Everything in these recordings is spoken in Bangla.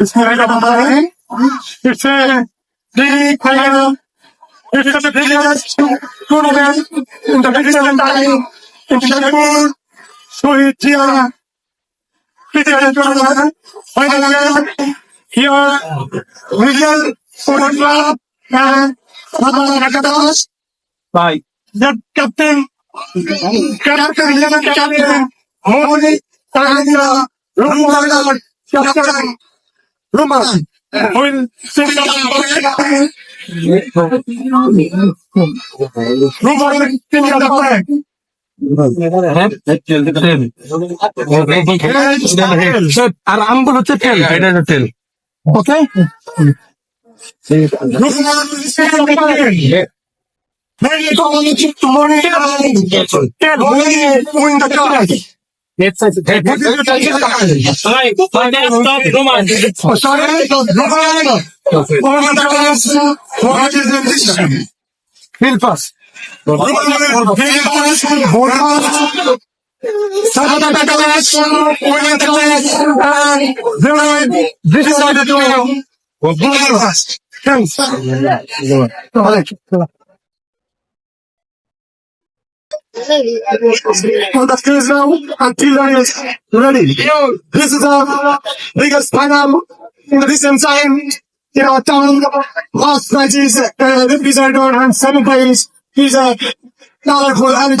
It's a daily prayer. It is a biggest tournament in the Mediterranean Valley, in Singapore, Sweet Gia. Mediterranean tournament. Finally, here, William Football Club and Baba Rakadas. Bye. The captain, captain, eleven captain, Moni, Tahania, Rumah, captain, আর আমগুলো হচ্ছে তেল এটা হচ্ছে তেল will sing the flag. Very good morning, tell Moni, win the flag. Oh, Rumah, what is the decision? Fill pass. The Thanks. Well, now until I is ready. This is the biggest final in the recent time in our town. Last night is uh, represented and seven days is a colorful and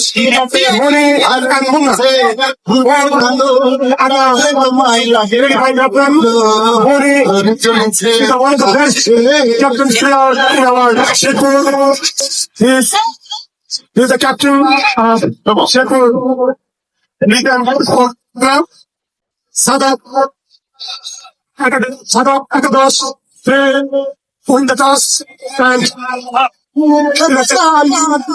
uh. Well, and uh, ready by the plan. Moni is one of the best captains player in. He's, the captain of Shekul. League program. Sadat. Sadat Akadosh. They win and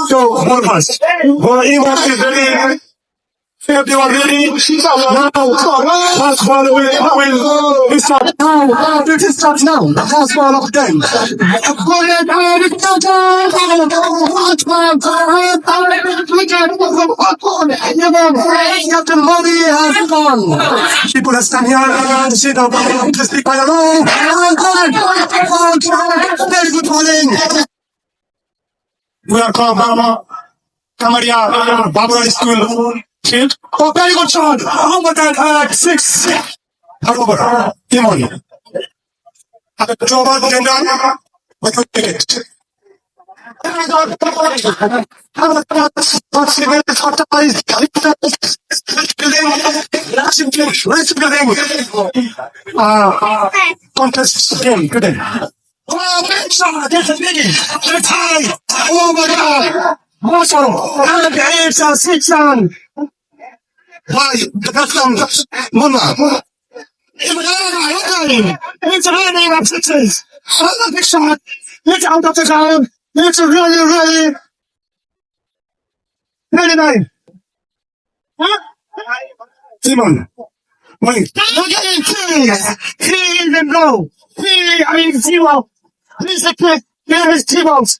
so, Bournemouth. Well, Iman is ready. Everyone ready? Now, pass ball away. Will we start now? It is start now. Pass ball of the game. Captain Modi has gone. People have stand here and sit up to speak by the law. Very good morning. We are called Mama Kamaria Babura School Field. Oh, very good shot. How about that? Uh, six. Over? Timon. At the job of gender, we could take it. Uh, contest game, good well, bitch, this is nigga. I'm. Oh my god. Marshall, I'm the answer, six on. Why, that's um, mama. It's a really rough sixes. I'm a big shot. It's out of the time. It's a really, really. 99. Huh? Simon. Wait. Look at him. Three. please, is in low. I mean, zero. This is the kid. Here is T-Bones.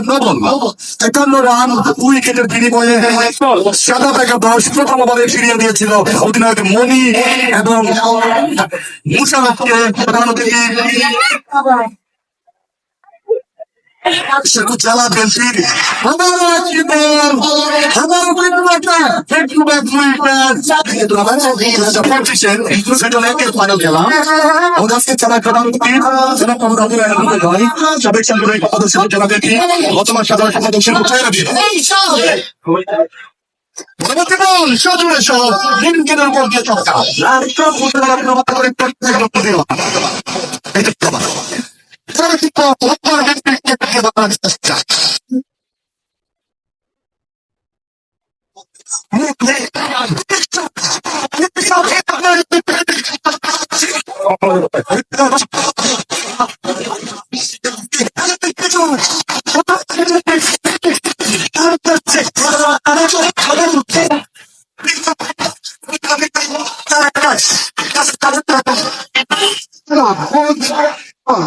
একান্ন রান উইকেটের বিনিময়ে সাদা টাকা ফিরিয়ে দিয়েছিল অধিনায়ক মনি এবং মুশারফকে শেখু চালা বেলফির হাজারো একটি বল হাজারো Thank you, my friend. Ito naman, sa competition, সেটা লেগে ফাইনাল খেলা। আমাদের আজকে যারা প্রধান অতিথি যারা প্রধান অতিথি হয়? সাবেক সাংগঠনিক সদস্য যারা দেখি। বর্তমান সাধারণ সম্পাদক শিল্প চাইরাবি পরবর্তী বল সজুরে সহ দিন উপর দিয়ে প্রমাণ করে প্রত্যেক লক্ষ্য এটা head of ancestor.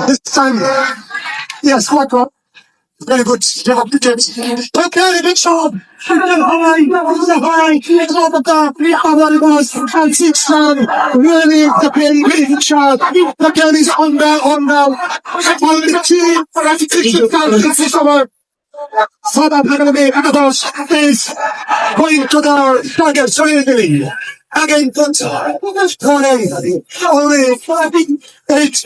This time, yes, what, what? Very good. You have to get Okay, big job. Really, the penny big shot. The penny's on now, on now. On the team, for our Father Paname Abados is going to the target so. Again, Tony, only five, eight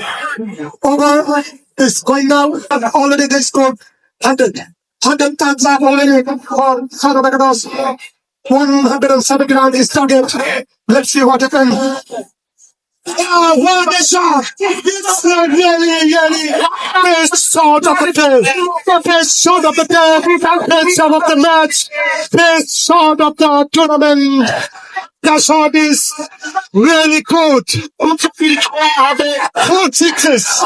over is going now. And already this scored 100. 100 times up already for South Agados. 107 ground is target. Let's see what happens. Oh, what a shot! It's a really, really best shot of the day. The best shot of the day. Best shot of the match. Best shot of the tournament. That's how this really good. Politics.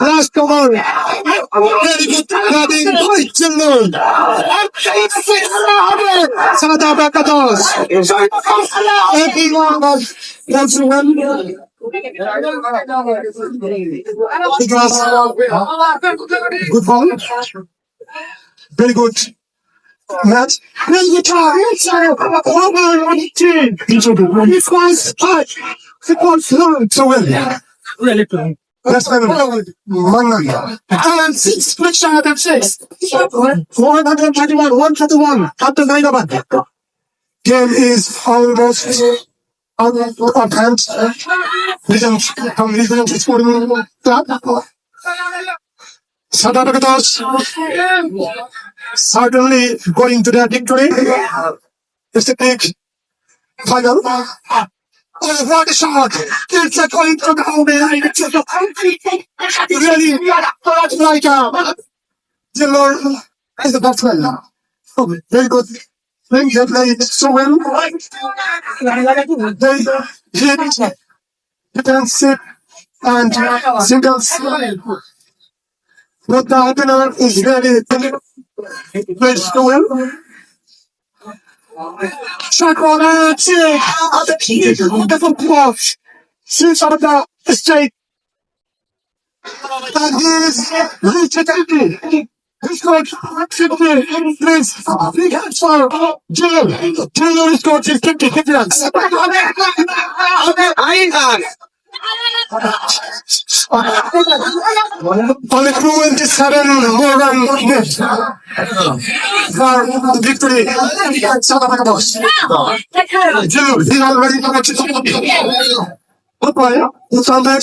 Let's go on. Very good planning. Great to learn. Sada Bakados. Everyone of everyone. Because, good one. Very good. Matt, play guitar inside of a global monitor. These are It's quite twice It's quite ones So to win. Really good. That's why the Mongolia. And six, which out have six? 431, 131, up to 901. Game is almost on the pants. Listen, come listen to The one. Does certainly going to their victory. It's a big final. Oh, what a shot! It's a going to go behind. It's a really like a the Lord is the batsman. Oh, very good. Think they played so well. They hit defensive and singles. what the other is very personal. সকলে আছে দেখো পক্ষ সে Sarada state That is reachability. He's got activity in place. He has for jail. Jail is got his 50 difference. I am. 27 Moran Mugnus. তার ভিক্টরি সাদা টাকা দশ জিলু জিলাল বাড়ি করা চিত্র উপায় Sandesh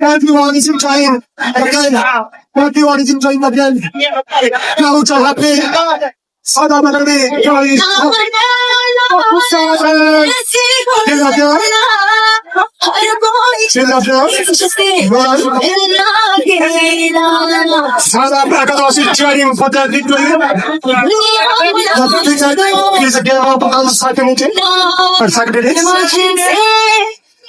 Everyone is enjoying again. Everyone is enjoying again. Now to happy. صدى بلدي جايز Sana arkadaşın çağırayım fakat videoyu Yapıp bir tane bize gel alıp alırsak için Arsak dediniz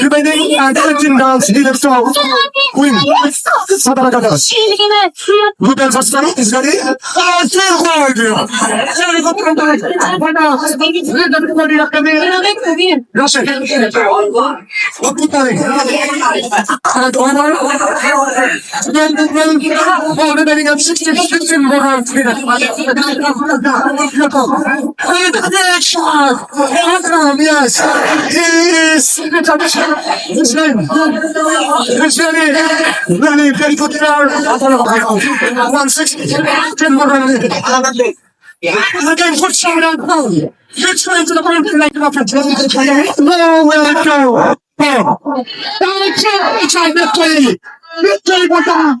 Eighteen dance, remaining and eighteen dance, he left off. Queen, Sada Akadosh. Good and first one is ready. Oh, still hard. Very good. Russia. What put that in? And over. Then, then, then, all remaining of 60, 60 more rounds. Yes, Listen, listen, really very good crowd. you. to the point to go? Don't try, try, Mickey. Mickey, what the?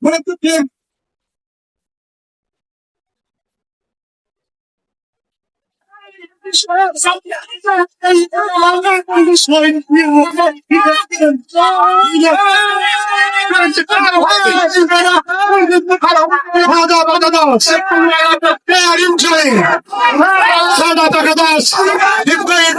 What the game? Sadabados, the wind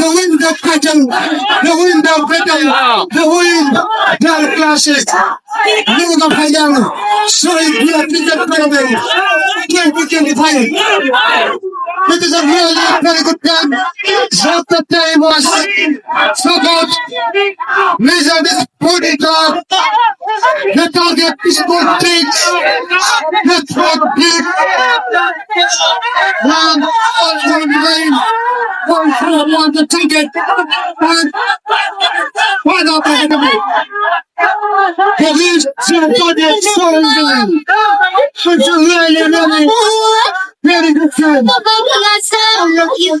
the wind of Britain, the wind of Britain, the wind, their classes, নিহত ভাইজান শহীদ গুলা ক্রিকেট করবেন কে বিকেলি ভাই It is a really very good time. Drop the time tables. Stop out. Measure this body top. The target is good things. The throat beat. Now I wants to take it. Why not take it? Police should put it so in. But you really know Very good friend. Thank you.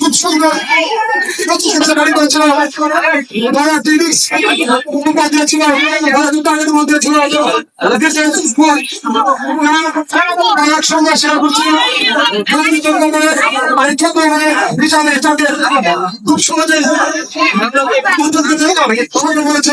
খুব সুন্দর। গাড়ি করেছিল তারা আগের মধ্যে ছিল দেশের স্পোর্ট একসঙ্গে শেয়ার করছিল পরীক্ষা করে স্টার্টের খুব সহজে। বলেছে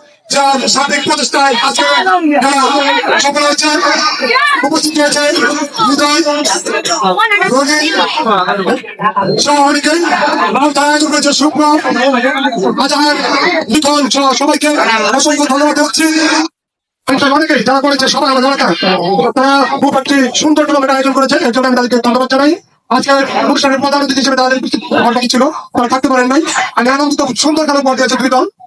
যার সাবেক প্রচেষ্টায় আজকে খেলা সফল হয়েছে উপস্থিত হয়েছে হৃদয় রোগী সহ অনেকে এবং তার শুক্র আজহার লিটন সহ সবাইকে অসংখ্য ধন্যবাদ দিচ্ছি অনেকেই যারা করেছে সবাই আমরা জানা তারা খুব একটি সুন্দর টুর্নামেন্ট আয়োজন করেছে। এর জন্য আমি তাদেরকে ধন্যবাদ জানাই। আজকে অনুষ্ঠানের প্রধান অতিথি হিসেবে তাদের ঘণ্টা ছিল। তারা থাকতে পারেন নাই। আমি আনন্দিত খুব সুন্দর খেলা দিয়েছে দুই দল।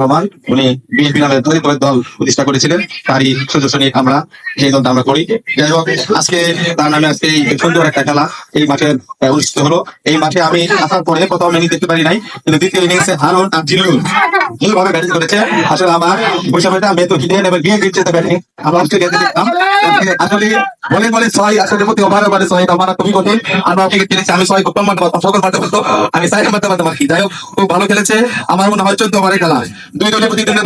রহমান, উনি করে দল প্রতিষ্ঠা করেছিলেন। তারই সদস্য নিয়ে আমরা সেই দলটা আমরা করি। যাই হোক, আজকে তার নামে আজকে এই সুন্দর একটা খেলা এই মাঠে অনুষ্ঠিত হলো। এই মাঠে আমি আসার পরে ইনিংস দেখতে পারি নাই, কিন্তু দ্বিতীয় ইনিংসে হারুন আর ব্যাটিং করেছে। আসলে আমার বৈশাখটা মেয়ে তো দিচ্ছে ব্যাটিং আমরা অস্ট্রেলিয়াতে দেখতাম আসলে বলে বলে আসলে প্রতি ওভার ওভারে ছয় আমার খুবই কঠিন। আমরা আমি ছয় করতাম সকল মারতে পারতো আমি সাইড যাই হোক, খুব ভালো খেলেছে। আমার মনে হয় চোদ্দ ওভারে খেলা।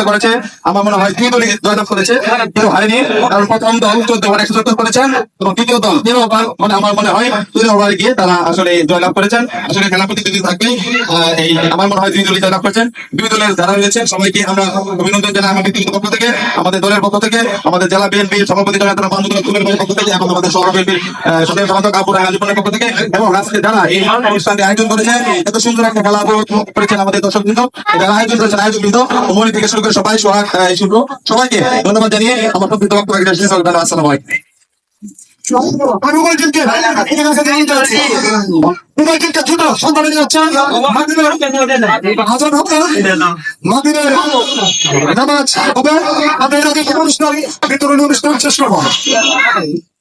করেছে। আমার মনে হয় দলই জয়লাভ করেছে। হারেনি। কারণ প্রথম দল চোদ্দ ওভার একশো সত্তর করেছেন এবং দল তেরো ওভার। মানে আমার মনে হয় তেরো গিয়ে তারা আসলে জয়লাভ করেছেন। আসলে খেলা প্রতিযোগিতা এই আমার মনে হয় দুই দলই জয়লাভ করেছেন। দুই দলের রয়েছে, সবাইকে আমরা অভিনন্দন জানাই আমার ব্যক্তিগত পক্ষ থেকে, আমাদের দলের পক্ষ থেকে, আমাদের জেলা বিএনপির সভাপতি জনাতন মাহমুদুল্লাহ কুমের পক্ষ থেকে এবং আমাদের শহর বিএনপির সদস্য আলিপুরের পক্ষ থেকে এবং আজকে এই অনুষ্ঠানটি আয়োজন করেছে এত সুন্দর একটা খেলা করেছেন আমাদের দর্শক বৃন্দ যারা আয়োজন করেছেন আয়োজন বৃন্দ মনি থেকে শুরু করে সবাই সোহাগ শুভ্র সবাইকে ধন্যবাদ জানিয়ে আমার প্রকৃত বক্তব্য এখানে শেষ আসসালামু আলাইকুম হবে অনুষ্ঠান শেষ করব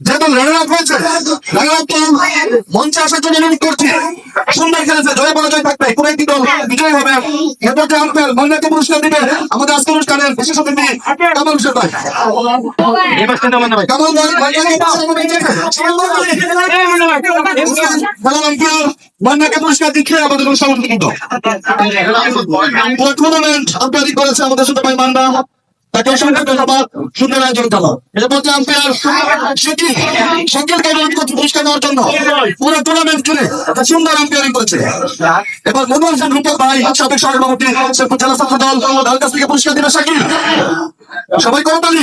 যেহেতু রানার আপ হয়েছে রানার আপ মঞ্চে আসার জন্য অনুরোধ করছি সুন্দর খেলেছে জয় পরাজয় থাকবে কোন একটি দল বিজয় হবে এরপর যে আম্পায়ার মান্নাকে পুরস্কার দিবে আমাদের আজকের অনুষ্ঠানের বিশেষ অতিথি কামাল হোসেন ভাই কামাল ভাই পুরস্কার দিচ্ছে। খেলার আম্পায়ার মান্নাকে পুরস্কার দিচ্ছে আমাদের অনুষ্ঠান কিন্তু টুর্নামেন্ট আম্পায়ারিং করেছে আমাদের ছোট ভাই মান্না তাকে সুন্দর আয়োজন আম্পায়ার পুরস্কার দেওয়ার জন্য। পুরো টুর্নামেন্ট জুড়ে সুন্দর আম্পায়ারিং করছে এবার রূপক ভাই, সাবেক সভাপতি শেরপুর জেলা দল তার কাছ থেকে পুরস্কার দিবে শাকিল। সবাই করতালি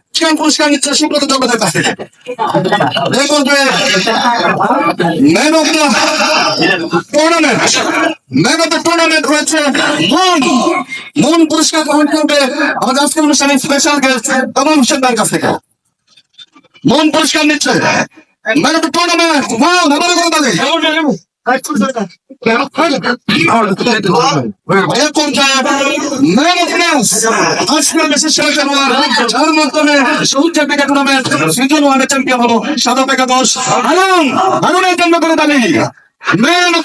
নিচ্ছে হয়েছে মন পুরস্কার গ্রহণ করবে আমাদের থেকে মন পুরস্কার নিচ্ছে অফ টুর্নামেন্ট সাদা ম্যাচ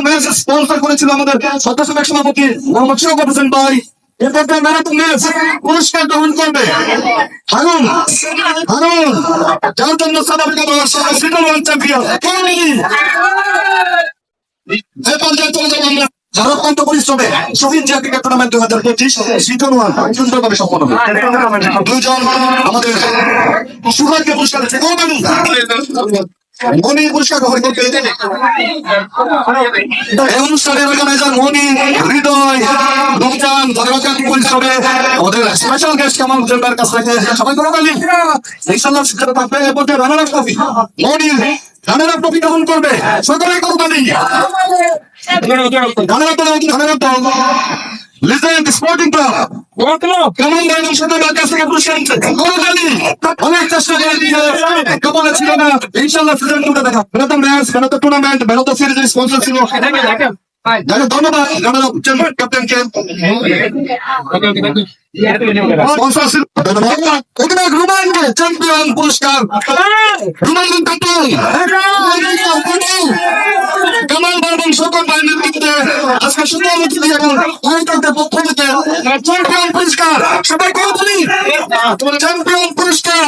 ম্যাচ স্পন্সর করেছিল আমাদের সদস্য সভাপতি মোহাম্মদ শওকত হোসেন ভাই অফ দ্য ম্যাচ পুরস্কার গ্রহণ করবে। হারুন হারুন, যার জন্য দল সিজন ওয়ান চ্যাম্পিয়ন এই পর্যায়ে চলে যাব আমরা। যারা অত্যন্ত পরিশ্রমে শহীদ ক্রিকেট টুর্নামেন্ট দুই হাজার পঁচিশ সিজন ওয়ান সম্পন্ন দুজন আমাদের সুভাষকে পুরস্কার মনি পুরস্কার গ্রহণ করতে অনুষ্ঠানের অর্গানাইজার মনি হৃদয় রমজান ধন্যবাদ পরিশ্রমে আমাদের স্পেশাল গেস্ট কামাল ভাইয়ের কাছ থেকে সবাই করে বলি ইনশাল্লাহ শিক্ষা থাকবে এ পর্যায়ে রানার ট্রফি মনি রানার ট্রফি গ্রহণ করবে। সকলেই করবানি রানার দল রানার দল লিজেন্ড স্পোর্টিং ক্লাব কেমন ভাইয়ের সাথে আমার কাছ থেকে পুরস্কার নিচ্ছে অনেক চেষ্টা করে কপালে ছিল না ইনশাল্লাহ সিজন টুটা দেখা বেরোতো ম্যাচ বেরোতো টুর্নামেন্ট বেরোতো সিরিজের স্পন্সর ছিল ধন্যবাদ রুমানকে চ্যাম্পিয়ন পুরস্কার রুমান কাটল কামাল বারবন সকল ভাই নেতৃত্বে আজকে সুন্দর মুক্তি এখন আয়োজকদের পক্ষ থেকে চ্যাম্পিয়ন পুরস্কার সবাই কথা বলি তোমার চ্যাম্পিয়ন পুরস্কার